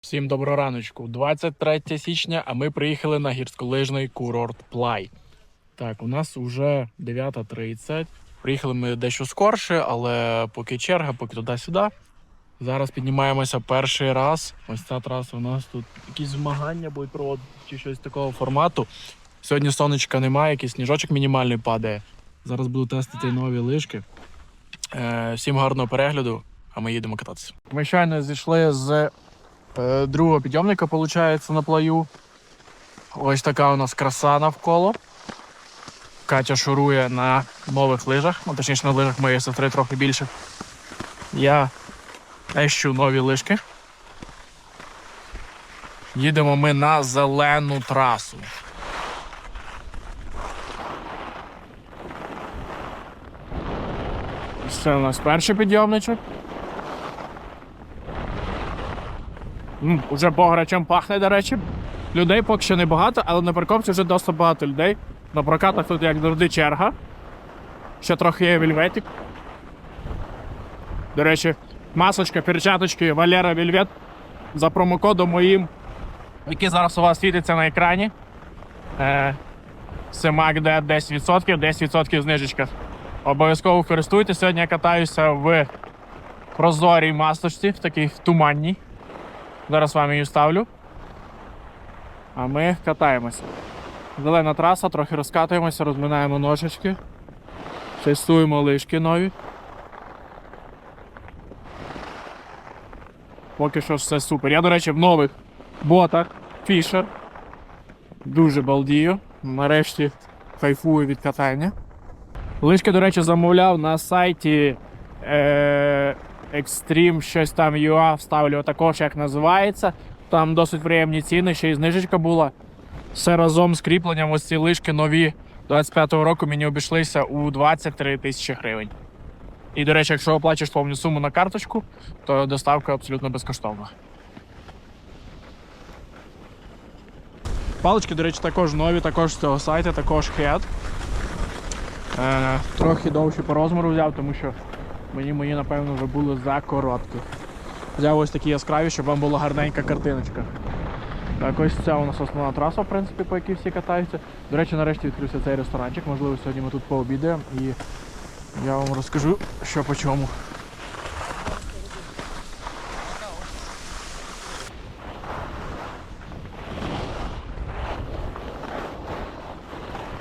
Всім доброго раночку. 23 січня, а ми приїхали на гірськолижний курорт Плай. Так, у нас вже 9.30. Приїхали ми дещо скорше, але поки черга, поки туди-сюди. Зараз піднімаємося перший раз. Ось ця траса у нас тут якісь змагання будуть проводити чи щось такого формату. Сьогодні сонечка немає, якийсь сніжочок мінімальний падає. Зараз буду тестити нові лижки. Е, всім гарного перегляду, а ми їдемо кататися. Ми щойно зійшли з другого підйомника, виходить, на плаю. Ось така у нас краса навколо. Катя шурує на нових лижах, ну, точніше на лижах моєї сестри трохи більше. Я ещу нові лижки. Їдемо ми на зелену трасу. Це у нас перший підйомничок. М, Уже пограчем пахне, до речі. Людей поки що небагато, але на парковці вже досить багато людей. На прокатах тут, як завжди, черга. Ще трохи є вільветик. До речі, масочка, перчаточки Валера Вільвет за промокодом моїм, який зараз у вас світиться на екрані. Е, це MacD 10%, 10% знижечка. Обов'язково користуйтесь. Сьогодні я катаюся в прозорій масочці, в такій туманній. Зараз вам її ставлю. А ми катаємося. Зелена траса, трохи розкатуємося, розминаємо ножички. Тестуємо лижки нові. Поки що все супер. Я, до речі, в нових ботах Fisher. Дуже балдію. Нарешті кайфую від катання. Лижки, до речі, замовляв на сайті е, Extreme щось там UA, вставлю також, як називається. Там досить приємні ціни, ще й знижечка була. Все разом з кріпленням ось ці лижки нові 25-го року мені обійшлися у 23 тисячі гривень. І, до речі, якщо оплачуєш повну суму на карточку, то доставка абсолютно безкоштовна. Палички, до речі, також нові, також з цього сайту, також. Е, трохи довше по розміру взяв, тому що мені мої, напевно, вже були за короткі. Взяв ось такі яскраві, щоб вам була гарненька картиночка. Так, ось це у нас основна траса, в принципі, по якій всі катаються. До речі, нарешті відкрився цей ресторанчик. Можливо, сьогодні ми тут пообідаємо і я вам розкажу, що по чому.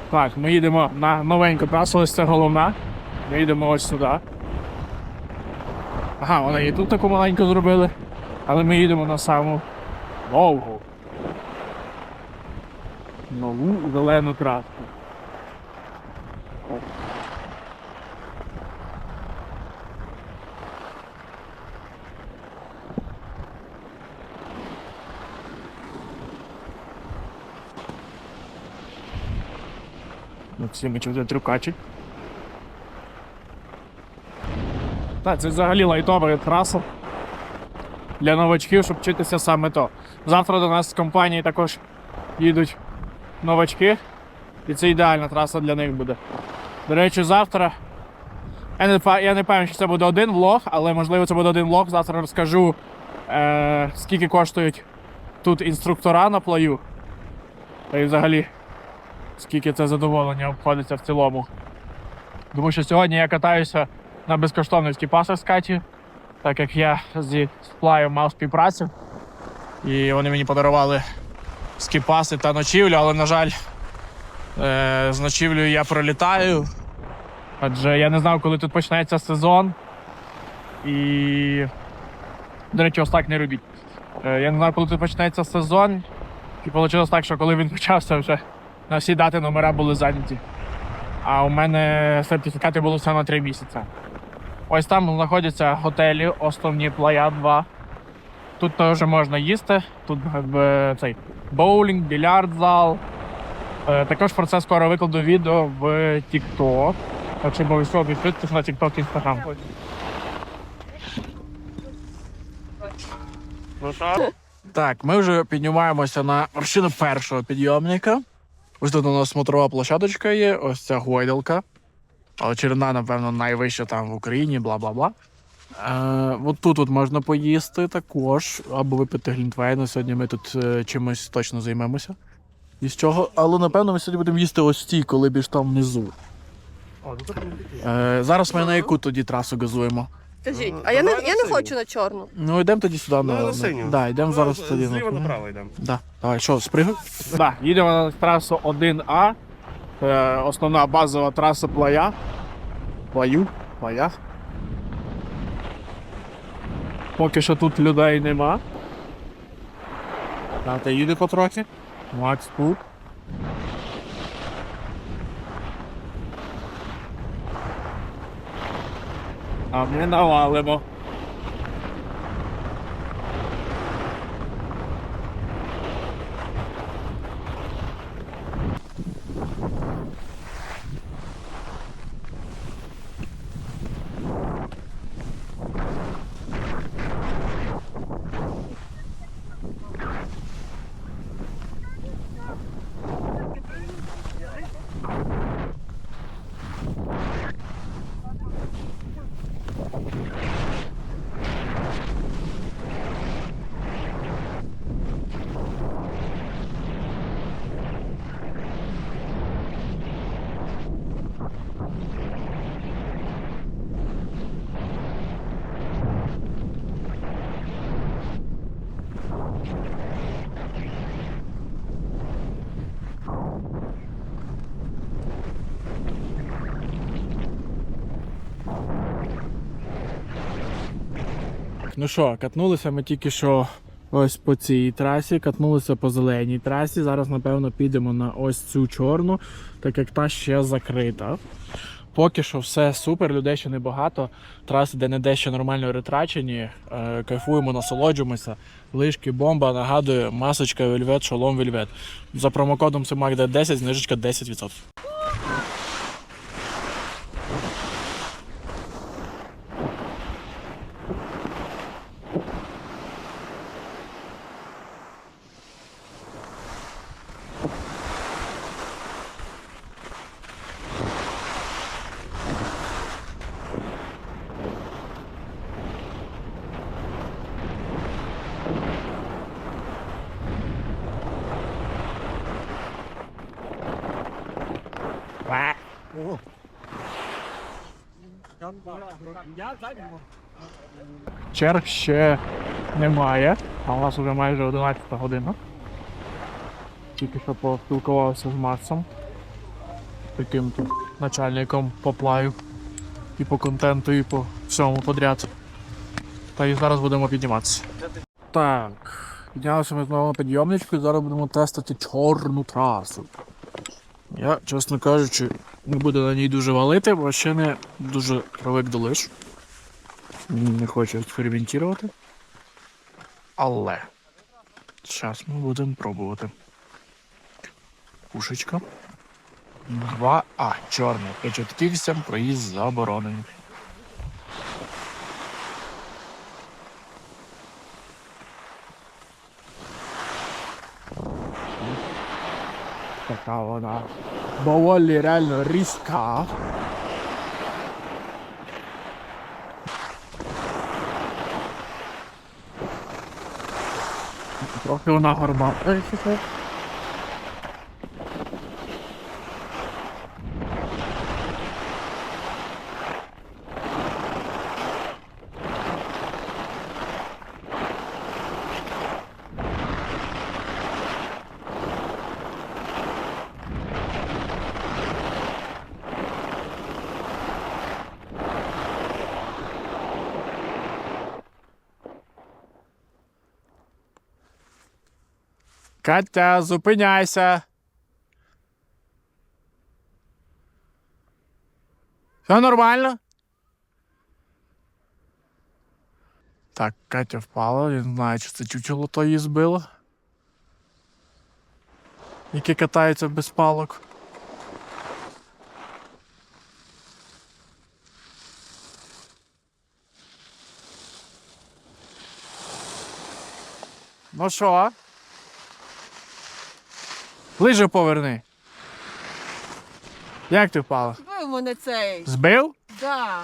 Так, ми їдемо на новеньку трасу, ось це головна. Ми їдемо ось сюди. Ага, вони і тут таку маленьку зробили. Але ми їдемо на саму довгу. Нову зелену трасу. О. Максимич вже трюкачить. Так, це взагалі лайтова траса для новачків, щоб вчитися саме то. Завтра до нас з компанії також їдуть новачки, і це ідеальна траса для них буде. До речі, завтра. Я не, я не певний, що це буде один влог, але можливо це буде один влог. Завтра розкажу, е, скільки коштують тут інструктора на плаю. Та й взагалі, скільки це задоволення обходиться в цілому. Тому що сьогодні я катаюся на безкоштовних скіпасах з Каті, так як я зі сплаю мав співпрацю. І вони мені подарували скіпаси та ночівлю, але, на жаль, е, з ночівлею я пролітаю. Адже я не знав, коли тут почнеться сезон. І, до речі, ось так не робіть. Е, я не знав, коли тут почнеться сезон. І вийшло так, що коли він почався, вже на всі дати номера були зайняті. А у мене сертифікати були все на 3 місяці. Ось там знаходяться готелі, основні Плая 2. Тут теж можна їсти, тут е, цей боулінг, більярд зал. Е, Також про це скоро викладу відео в TikTok. Так що обов'язково підписуйтесь на TikTok Instagram. Так, ми вже піднімаємося на вершину першого підйомника. Ось тут у нас смотрова площадочка є, ось ця гойдалка. Але черна, напевно, найвища там в Україні, бла бла бла. Е, от тут от можна поїсти також, або випити глінтвейну. Сьогодні ми тут е, чимось точно займемося. Із чого? Але напевно ми сьогодні будемо їсти ось ці, коли більш там внизу. Е, зараз ми на яку тоді трасу газуємо? Скажіть, Ну, а я не, я не хочу на чорну. Ну йдемо тоді сюди. Ну, на синю. Да, йдемо зараз Ну, тоді. на- Зліва направо йдемо. Да. Давай, що, спригай? Да, їдемо на трасу 1А. Е, основна базова траса плая. Плаю. Плая. Поки що тут людей нема. Тата їде потрохи. Макс тут. А ми навалимо. Ну що, катнулися ми тільки що ось по цій трасі, катнулися по зеленій трасі. Зараз, напевно, підемо на ось цю чорну, так як та ще закрита. Поки що все супер, людей ще небагато. Траси де не де ще нормально ретрачені. Е, кайфуємо, насолоджуємося. Лишки, бомба, нагадую, масочка вельвет, шолом вельвет. За промокодом CMACD 10, знижечка 10%. Черг ще немає, а у нас вже майже 11 година. Тільки що поспілкувався з Максом, таким тут начальником по плаю, і по контенту, і по всьому подряд. Та і зараз будемо підніматися. Так, піднялися ми знову на підйомничку і зараз будемо тестити чорну трасу. Я, чесно кажучи, не буду на ній дуже валити, бо ще не дуже привик до лиш. Не хочу експериментувати. Але. Зараз ми будемо пробувати. Пушечка. 2А. Чорний. Початківцям проїзд заборонений. Така вона доволі реально різка. Трохи вона горба. Катя, зупиняйся. Все нормально? Так, Катя впала, не знаю, чи це чучело то її збило. Яке катається без палок. Ну що? Ближе поверни. Як ти впала? Збив мене цей. Збив? Да.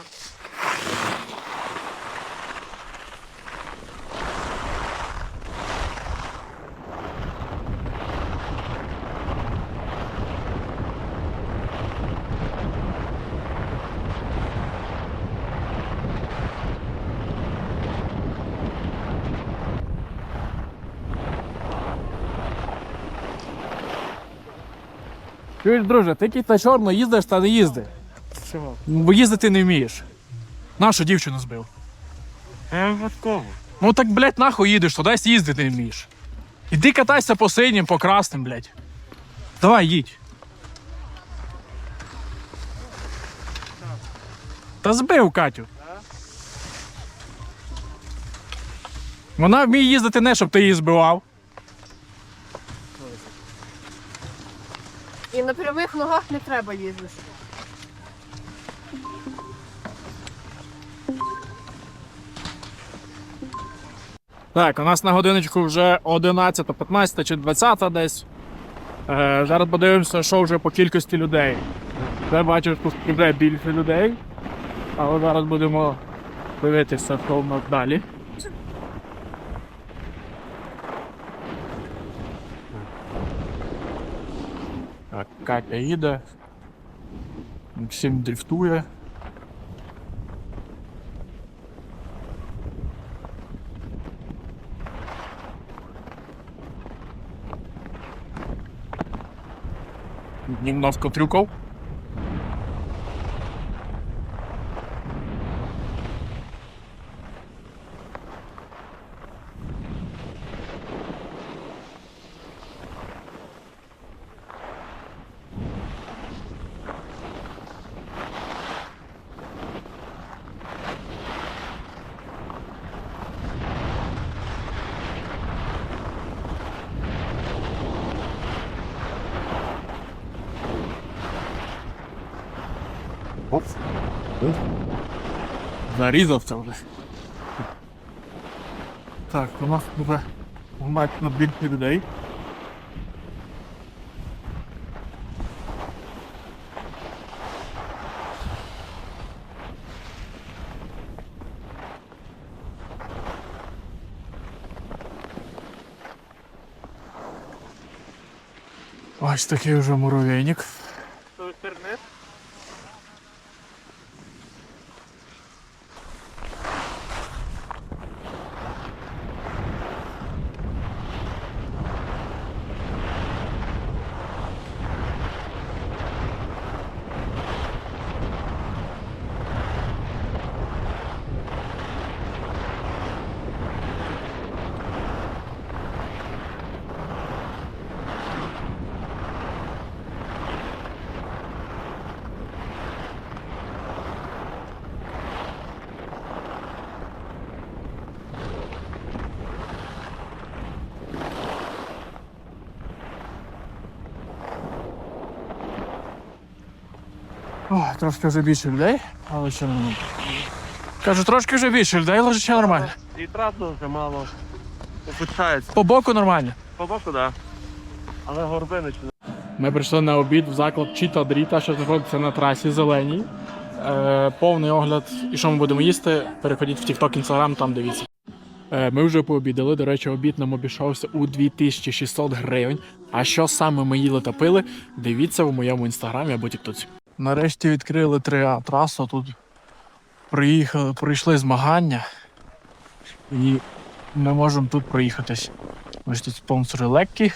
Чуєш, друже, ти кіт на чорно їздиш та не їзди. Чого? Бо їздити не вмієш. Нашу дівчину збив. Я випадково. Ну так, блядь, нахуй їдеш, то десь їздити не вмієш. Іди катайся по синім, по красним, блядь. Давай, їдь. Та збив Катю. Вона вміє їздити не, щоб ти її збивав. І на прямих ногах не треба їздити. Так, у нас на годиночку вже 11, 15 чи 20 десь. Е, зараз подивимося, що вже по кількості людей. Вже бачу, що тут більше людей. Але зараз будемо дивитися, що в нас далі. Так, Катя їде. Максим дрифтує. Немножко трюков. Зарізався вже. Так, у нас вже значно більше людей. Ось такий вже муравейник. О, трошки вже більше людей, але ще нормально. Кажу, трошки вже більше людей, але ще нормально. І трасу вже мало. Опускається. По боку нормально. По боку, так. Да. Але горбинич. Ми прийшли на обід в заклад Чіта Дріта, що знаходиться на трасі зеленій. Е, повний огляд, і що ми будемо їсти, переходіть в TikTok, Instagram, там дивіться. Е, ми вже пообідали. До речі, обід нам обійшовся у 2600 гривень. А що саме ми їли та пили, дивіться в моєму інстаграмі або тіктоці. Нарешті відкрили 3А трасу. Тут приїхали, пройшли змагання. І ми можемо тут проїхатись. Ось тут спонсори легкі.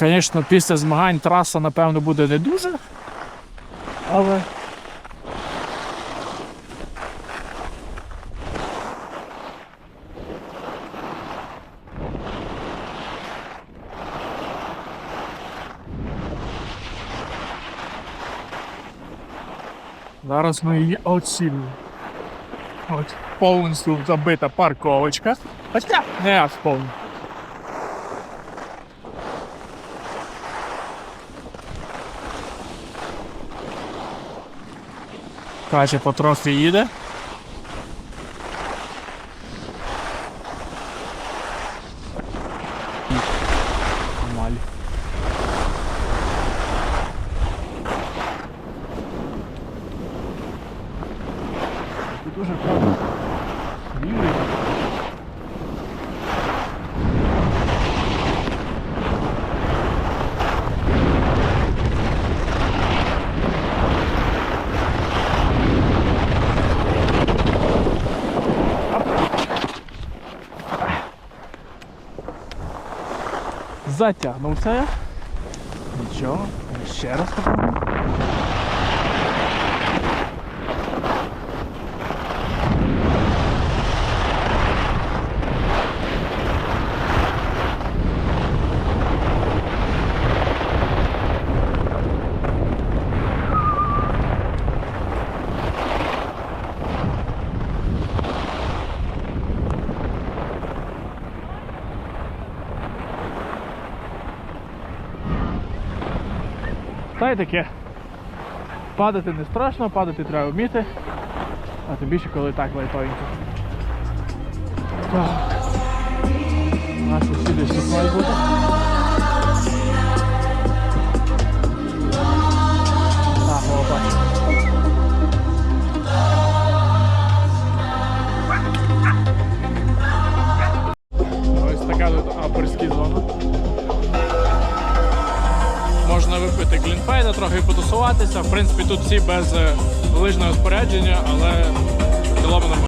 Звісно, після змагань траса, напевно, буде не дуже. Але. Зараз ми її оцінюємо. От повністю забита парковочка. Хоча не повністю. Каже, потрохи їде. дуже класно. Вільний. Затягнувся я. Нічого, ще раз попробуємо. Й таке. Падати не страшно, падати треба вміти. А тим більше, коли так лайтовенько. Так. Наші сусіди тут мають бути. Ось така тут апельська зона. Можна клінфейда, трохи потусуватися. В принципі, тут всі без е, лижного спорядження, але в.